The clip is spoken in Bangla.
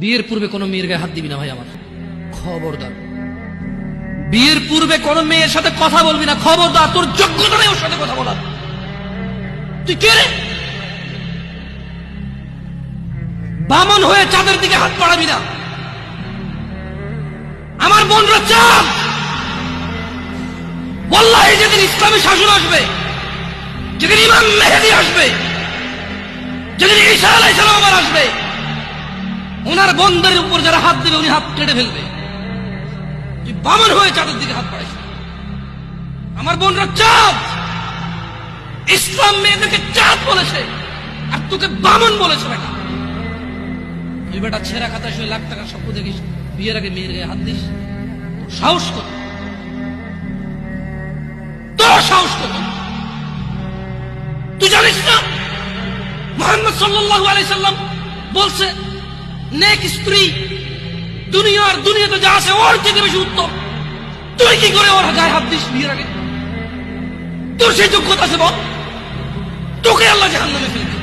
বিয়ের পূর্বে কোনো মেয়ের গায়ে হাত দিবি না ভাই আমার। খবরদার। বিয়ের পূর্বে কোনো মেয়ের সাথে কথা বলবি না, খবরদার। তোর যোগ্যতা নেই ওর সাথে কথা বলার। তুই কে রে? বামন হয়ে চাঁদের দিকে হাত বাড়াবি না। আমার বোনরা চাঁদ বল্লাহ যেদিন ইসলামী শাসন আসবে, যেদিন ইমাম মেহেদি আসবে, যেদিন ঈশা আলাই সালাম আবার আসবে ওনার বন্ধের উপর যারা হাত দেবে, উনি হাত কেটে ফেলবে। বামন হয়ে চাঁদের দিকে হাত বাড়াইস আমার বোনরা চাঁদ! ইসলাম মেয়েদেরকে চাঁদ বলেছে, আর তোকে বামন বলেছে বেটা। তুই বেটা ছেঁড়া খাতা শুয়ে লাখ টাকার স্বপ্ন দেখিস, বিয়ের আগে মেয়ের গায়ে হাত দিস। সাহস কত? তোর সাহস কত? তুই জানিস না? মোহাম্মদ সাল্লাল্লাহু আলাইহি সাল্লাম বলছে নেক স্ত্রী, দুনিয়ার দুনিয়াতে যা আছে ওর থেকে বেশি উত্তম। তুই কি করে ওর গায়ে হাত দিস বিয়ের আগে? তোর সেই যোগ্যতা আছে বল। তোকে আল্লাহ জাহান্নামে ফেলবে